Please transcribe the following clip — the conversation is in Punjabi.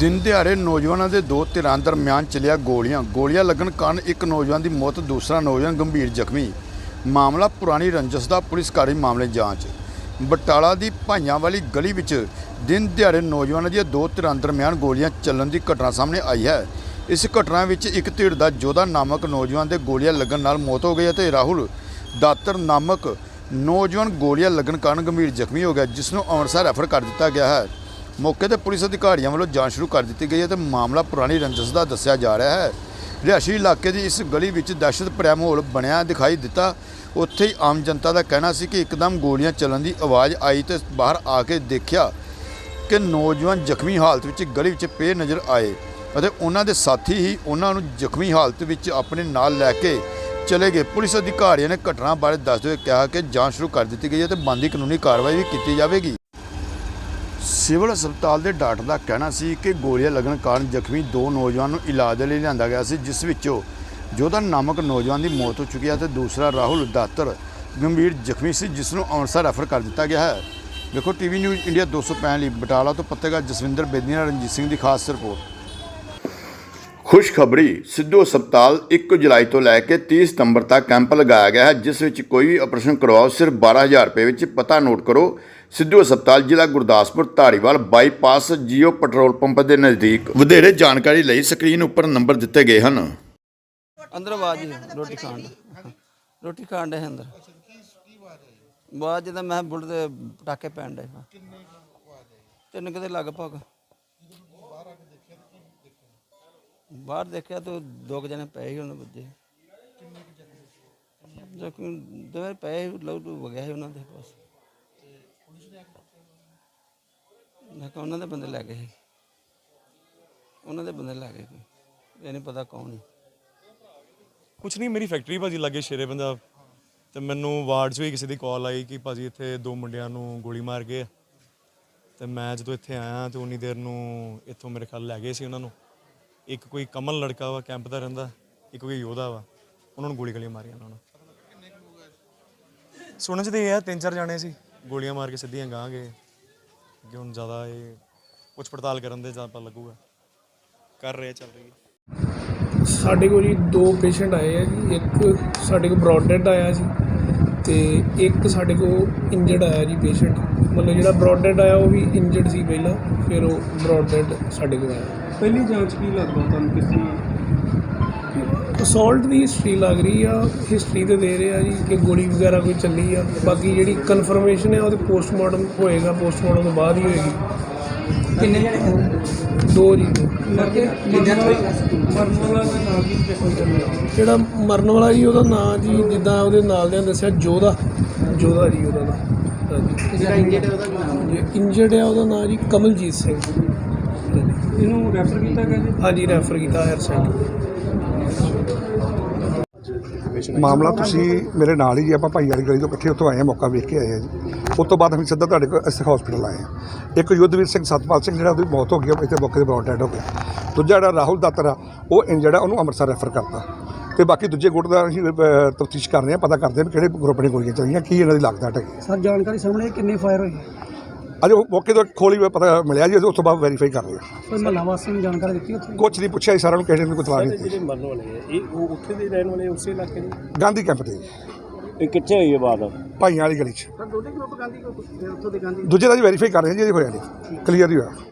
ਦਿਨ ਦਿਹਾੜੇ ਨੌਜਵਾਨਾਂ ਦੇ ਦੋ ਧਿਰਾਂ ਦਰਮਿਆਨ ਚੱਲਿਆ ਗੋਲੀਆਂ। ਗੋਲੀਆਂ ਲੱਗਣ ਕਾਰਨ ਇੱਕ ਨੌਜਵਾਨ ਦੀ ਮੌਤ, ਦੂਸਰਾ ਨੌਜਵਾਨ ਗੰਭੀਰ ਜ਼ਖਮੀ। ਮਾਮਲਾ ਪੁਰਾਣੀ ਰੰਜਸ ਦਾ ਪੁਲਿਸ ਕਾਰੀ ਮਾਮਲੇ ਜਾਂਚ। ਬਟਾਲਾ ਦੀ ਭਾਈਆਂ ਵਾਲੀ ਗਲੀ ਵਿੱਚ ਦਿਨ ਦਿਹਾੜੇ ਨੌਜਵਾਨਾਂ ਦੀਆਂ ਦੋ ਧਿਰਾਂ ਦਰਮਿਆਨ ਗੋਲੀਆਂ ਚੱਲਣ ਦੀ ਘਟਨਾ ਸਾਹਮਣੇ ਆਈ ਹੈ। ਇਸ ਘਟਨਾ ਵਿੱਚ ਇੱਕ ਧਿਰ ਦਾ ਜੋਧਾ ਨਾਮਕ ਨੌਜਵਾਨ ਦੇ ਗੋਲੀਆਂ ਲੱਗਣ ਨਾਲ ਮੌਤ ਹੋ ਗਈ ਅਤੇ ਰਾਹੁਲ ਦਾਤਰ ਨਾਮਕ ਨੌਜਵਾਨ ਗੋਲੀਆਂ ਲੱਗਣ ਕਾਰਨ ਗੰਭੀਰ ਜ਼ਖਮੀ ਹੋ ਗਿਆ, ਜਿਸ ਨੂੰ ਅੰਮ੍ਰਿਤਸਰ ਰੈਫਰ ਕਰ ਦਿੱਤਾ ਗਿਆ ਹੈ। ਮੌਕੇ ਤੇ ਪੁਲਿਸ ਅਧਿਕਾਰੀਆਂ ਵੱਲੋਂ ਜਾਂਚ ਸ਼ੁਰੂ ਕਰ ਦਿੱਤੀ ਗਈ ਹੈ ਤੇ ਮਾਮਲਾ ਪੁਰਾਣੀ ਰੰਜਸ ਦਾ ਦੱਸਿਆ ਜਾ ਰਿਹਾ ਹੈ। ਰਿਹਾਇਸ਼ੀ ਇਲਾਕੇ ਦੀ ਇਸ ਗਲੀ ਵਿੱਚ ਦਹਿਸ਼ਤ ਭਰਿਆ ਮਾਹੌਲ ਬਣਿਆ ਦਿਖਾਈ ਦਿੱਤਾ। ਉੱਥੇ ਹੀ ਆਮ ਜਨਤਾ ਦਾ ਕਹਿਣਾ ਸੀ ਕਿ ਇੱਕਦਮ ਗੋਲੀਆਂ ਚੱਲਣ ਦੀ ਆਵਾਜ਼ ਆਈ ਤੇ ਬਾਹਰ ਆ ਕੇ ਦੇਖਿਆ ਕਿ ਨੌਜਵਾਨ ਜ਼ਖਮੀ ਹਾਲਤ ਵਿੱਚ ਗਲੀ ਵਿੱਚ ਪਏ ਨਜ਼ਰ ਆਏ ਅਤੇ ਉਹਨਾਂ ਦੇ ਸਾਥੀ ਹੀ ਉਹਨਾਂ ਨੂੰ ਜ਼ਖਮੀ ਹਾਲਤ ਵਿੱਚ ਆਪਣੇ ਨਾਲ ਲੈ ਕੇ ਚਲੇ ਗਏ। ਪੁਲਿਸ ਅਧਿਕਾਰੀਆਂ ਨੇ ਘਟਨਾ ਬਾਰੇ ਦੱਸਦੇ ਹੋਏ ਕਿਹਾ ਕਿ ਜਾਂਚ ਸ਼ੁਰੂ ਕਰ ਦਿੱਤੀ ਗਈ ਹੈ ਤੇ ਬੰਦੀ ਕਾਨੂੰਨੀ ਕਾਰਵਾਈ ਵੀ ਕੀਤੀ ਜਾਵੇਗੀ। ਸਿਵਲ ਹਸਪਤਾਲ ਦੇ ਡਾਕਟਰ ਦਾ ਕਹਿਣਾ ਸੀ ਕਿ ਗੋਲੀਆਂ ਲੱਗਣ ਕਾਰਨ ਜ਼ਖਮੀ ਦੋ ਨੌਜਵਾਨ ਨੂੰ ਇਲਾਜ ਲਈ ਲਿਆਂਦਾ ਗਿਆ ਸੀ, ਜਿਸ ਵਿੱਚੋਂ ਜੋਧਾ ਨਾਮਕ ਨੌਜਵਾਨ ਦੀ ਮੌਤ ਹੋ ਚੁੱਕੀ ਹੈ ਤੇ ਦੂਸਰਾ ਰਾਹੁਲ ਦਾਤਰ ਗੰਭੀਰ ਜ਼ਖਮੀ ਸੀ, ਜਿਸ ਨੂੰ ਅੰਮ੍ਰਿਤਸਰ ਰੈਫਰ ਕਰ ਦਿੱਤਾ ਗਿਆ ਹੈ। ਦੇਖੋ ਟੀਵੀ ਨਿਊਜ਼ ਇੰਡੀਆ 265 ਲਈ ਬਟਾਲਾ ਤੋਂ ਪੱਤਰਕਾਰ ਜਸਵਿੰਦਰ ਬੇਦੀ ਨਾਲ ਰਣਜੀਤ ਸਿੰਘ ਦੀ ਖਾਸ ਰਿਪੋਰਟ। ਖੁਸ਼ਖਬਰੀ, ਸਿੱਧੂ ਹਸਪਤਾਲ 1 ਜੁਲਾਈ ਤੋਂ ਲੈ ਕੇ 30 ਸਤੰਬਰ ਤੱਕ ਕੈਂਪ ਲਗਾਇਆ ਗਿਆ ਹੈ, ਜਿਸ ਵਿੱਚ ਕੋਈ ਵੀ ਆਪਰੇਸ਼ਨ ਕਰਵਾਓ, ਸਿਰਫ 12000 ਰੁਪਏ ਵਿੱਚ ਪਤਾ ਨੋਟ ਕਰੋ। ਸਿੱਧੂ ਹਸਪਤਾਲ ਜ਼ਿਲ੍ਹਾ Gurdaspur Dhariwal bypass Jio petrol pump ਦੇ ਨਜ਼ਦੀਕ ਵਧੇਰੇ ਜਾਣਕਾਰੀ ਲਈ ਸਕਰੀਨ ਉੱਪਰ ਨੰਬਰ ਦਿੱਤੇ ਗਏ ਹਨ। ਅੰਦਰ ਆਵਾਜ਼ ਹੀ ਹੈ, ਰੋਟੀ ਖਾਣ ਦਾ। ਰੋਟੀ ਖਾਣ ਦੇ ਅੰਦਰ। ਬਾਅਦ ਜਦੋਂ ਮੈਂ ਬੁੱਢ ਦੇ ਪਟਾਕੇ ਪੈਣ ਦੇ ਤਿੰਨ ਕਿਤੇ ਲਗਭਗ ਬਾਹਰ ਦੇਖਿਆ ਤਾਂ ਦੋ ਕੁ ਜਣੇ ਪਏ ਹੀ ਉਹਨਾਂ ਵੱਜੇ। ਜ਼ਖਮ ਦੋਵੇਂ ਪਏ ਸੀ, ਲਹੂ ਲਹੂ ਵਗਿਆ ਸੀ ਉਹਨਾਂ ਦੇ ਪਾਸ ਮੈਂ ਕਿਹਾ ਉਹਨਾਂ ਦੇ ਬੰਦੇ ਲੈ ਗਏ ਉਹਨਾਂ ਦੇ ਬੰਦੇ ਲੈ ਗਏ ਕੋਈ ਇਹ ਨਹੀਂ ਪਤਾ ਕੌਣ ਹੈ ਕੁਛ ਨਹੀਂ, ਮੇਰੀ ਫੈਕਟਰੀ ਭਾਜੀ ਲੱਗੇ ਸ਼ੇਰੇ ਪੰਜਾਬ ਤੇ ਮੈਨੂੰ ਵਾਰਡ 'ਚੋਂ ਹੀ ਕਿਸੇ ਦੀ ਕਾਲ ਆਈ ਕਿ ਭਾਜੀ ਇੱਥੇ ਦੋ ਮੁੰਡਿਆਂ ਨੂੰ ਗੋਲੀ ਮਾਰ ਗਏ ਆ। ਤੇ ਮੈਂ ਜਦੋਂ ਇੱਥੇ ਆਇਆ ਤੇ ਉਨੀ ਦੇਰ ਨੂੰ ਇੱਥੋਂ ਮੇਰੇ ਖਿਆਲ ਲੈ ਗਏ ਸੀ ਉਹਨਾਂ ਨੂੰ। ਇੱਕ ਕੋਈ ਕਮਲ ਲੜਕਾ ਵਾ ਕੈਂਪ ਦਾ ਰਹਿੰਦਾ। ਇੱਕ ਕੋਈ ਯੋਧਾ ਵਾ। ਉਹਨਾਂ ਨੂੰ ਗੋਲੀ ਗਲੀਆਂ ਮਾਰੀਆਂ ਉਹਨਾਂ ਨੂੰ। ਸੁਣਨ ਚ ਤੇ ਇਹ ਆ, ਤਿੰਨ ਚਾਰ ਜਾਣੇ ਸੀ। ਗੋਲੀਆਂ ਮਾਰ ਕੇ ਸਿੱਧੀਆਂ ਗਾਂ ਗਏ। ਕਿ ਹੁਣ ਜ਼ਿਆਦਾ ਇਹ ਪੁੱਛ ਪੜਤਾਲ ਕਰਨ ਦੇ ਜਾਂ ਪਤਾ ਲੱਗੂਗਾ। ਕਰ ਰਹੇ ਚੱਲ ਰਹੀ ਹੈ। ਸਾਡੇ ਕੋਲ ਜੀ ਦੋ ਪੇਸ਼ੈਂਟ ਆਏ ਆ ਜੀ। ਇੱਕ ਸਾਡੇ ਕੋਲ ਬ੍ਰੌਡ ਡੈਡ ਆਇਆ ਜੀ ਤੇ ਇੱਕ ਸਾਡੇ ਕੋਲ ਇੰਜਰਡ ਆਇਆ ਜੀ ਪੇਸ਼ੈਂਟ। ਮਤਲਬ ਜਿਹੜਾ ਬ੍ਰੌਡ ਡੈਡ ਆਇਆ ਉਹ ਵੀ ਇੰਜਰਡ ਸੀ ਪਹਿਲਾਂ ਫਿਰ ਉਹ ਬ੍ਰੌਡ ਡੈਡ ਸਾਡੇ ਕੋਲ ਆਇਆ। ਪਹਿਲੀ ਜਾਂਚ ਕੀ ਲੱਗਦਾ ਤੁਹਾਨੂੰ ਕਿਸੇ ਅਸੌਲਟ ਦੀ ਹਿਸਟਰੀ ਲੱਗ ਰਹੀ ਆ ਹਿਸਟਰੀ ਤੇ ਦੇ ਰਹੇ ਆ ਜੀ ਕਿ ਗੋਲੀ ਵਗੈਰਾ ਕੋਈ ਚੱਲੀ ਆ। ਬਾਕੀ ਜਿਹੜੀ ਕਨਫਰਮੇਸ਼ਨ ਹੈ ਉਹਦੇ ਪੋਸਟਮਾਰਟਮ ਹੋਏਗਾ ਪੋਸਟਮਾਰਟਮ ਤੋਂ ਬਾਅਦ ਹੀ ਹੋਏਗੀ। ਕਿੰਨੇ ਜਣੇ ਦੋ ਜੀ। ਦੋ। ਦਾ? ਜਿਹੜਾ ਮਰਨ ਵਾਲਾ ਜੀ ਉਹਦਾ ਨਾਂ ਜੀ ਜਿੱਦਾਂ ਉਹਦੇ ਨਾਲ ਦਿਆਂ ਦੱਸਿਆ ਜੋਧਾ। ਜੋਧਾ ਜੀ ਉਹਦਾ ਨਾਂ। ਹਾਂਜੀ। ਜਿਹੜਾ ਇੰਜਰਡ ਉਹਦਾ ਨਾਮ ਜੇ ਇੰਜਰਡ ਆ ਉਹਦਾ ਨਾਂ ਜੀ ਕਮਲਜੀਤ ਸਿੰਘ। ਹਾਂਜੀ। ਇਹਨੂੰ ਰੈਫਰ ਕੀਤਾ ਗਿਆ ਜੀ? ਹਾਂਜੀ ਰੈਫਰ ਕੀਤਾ ਹਾਇਰ ਸੈਂਟਰ ਮਾਮਲਾ ਤੁਸੀਂ ਮੇਰੇ ਨਾਲ ਹੀ ਜੀ ਆਪਾਂ ਭਾਈ ਵਾਲੀ ਗਲੀ ਤੋਂ ਇਕੱਠੇ ਉੱਥੋਂ ਆਏ ਆ ਮੌਕਾ ਵੇਖ ਕੇ ਆਏ ਆ ਜੀ। ਉਸ ਤੋਂ ਬਾਅਦ ਅਸੀਂ ਸਿੱਧਾ ਤੁਹਾਡੇ ਕੋਲ ਇਸ ਹਸਪੀਟਲ ਆਏ ਆ ਇੱਕ ਯੁੱਧਵੀਰ ਸਿੰਘ ਸਤਪਾਲ ਸਿੰਘ ਜਿਹੜਾ ਉਹਦੀ ਮੌਤ ਹੋ ਗਈ ਆ ਇੱਥੇ ਮੌਕੇ ਤੇ ਬ੍ਰੌਡ ਡੈਡ ਹੋ ਗਿਆ। ਦੂਜਾ ਜਿਹੜਾ ਰਾਹੁਲ ਦਾਤਰ ਆ ਉਹ ਆ ਉਹਨੂੰ ਅੰਮ੍ਰਿਤਸਰ ਰੈਫਰ ਕਰਤਾ। ਤੇ ਬਾਕੀ ਦੂਜੇ ਗੁੱਟ ਦਾ ਅਸੀਂ ਤਫਤੀਸ਼ ਕਰ ਰਹੇ ਆ ਪਤਾ ਕਰਦੇ ਆ ਵੀ ਕਿਹੜੇ ਗਰੁੱਪ ਨੇ ਗੋਲੀਆਂ ਚੱਲੀਆਂ ਕੀ ਇਹਨਾਂ ਦੀ ਲਾਗਤ ਹੈਗੀ ਸਰ ਜਾਣਕਾਰੀ ਸਾਹਮਣੇ ਕਿੰਨੇ ਫਾਇਰ ਹੋਏ ਅਜੇ ਉਹ ਮੌਕੇ ਤੋਂ ਖੋਲੀ ਹੋਈ ਪਤਾ ਮਿਲਿਆ ਜੀ ਉਸ ਤੋਂ ਬਾਅਦ ਵੈਰੀਫਾਈ ਕਰ ਰਹੇ ਕੋਈ ਮਹੱਲਾ ਵਾਸੀ ਨੂੰ ਜਾਣਕਾਰੀ ਦਿੱਤੀ ਉੱਥੇ? ਕੁਛ ਨਹੀਂ ਪੁੱਛਿਆ ਜੀ ਸਾਰਿਆਂ ਨੂੰ ਕਿਸੇ ਨੇ ਕੋਈ ਨਹੀਂ ਦਿੱਤੀ ਮਰਨ ਵਾਲੇ ਇਹ ਉਹ ਉੱਥੇ ਦੇ ਰਹਿਣ ਵਾਲੇ ਉਸੇ ਇਲਾਕੇ ਦੇ? ਗਾਂਧੀ ਕੈਂਪ ਤੇ ਜੀ, ਇਹ ਕਿੱਥੇ ਹੋਈ ਹੈ ਬਾਤ? ਭਾਈਆਂ ਵਾਲੀ ਗਲੀ 'ਚ। ਸਰ ਦੋਨੇ ਗਰੁੱਪ ਗਾਂਧੀ ਉੱਥੋਂ ਦੇ ਗਾਂਧੀ ਦੂਜੇ ਦਾ ਜੀ ਵੈਰੀਫਾਈ ਕਰ ਰਹੇ ਹਾਂ ਜੀ ਇਹ ਹੋਇਆ ਨਹੀਂ। ਕਲੀਅਰ ਹੀ ਹੋਇਆ।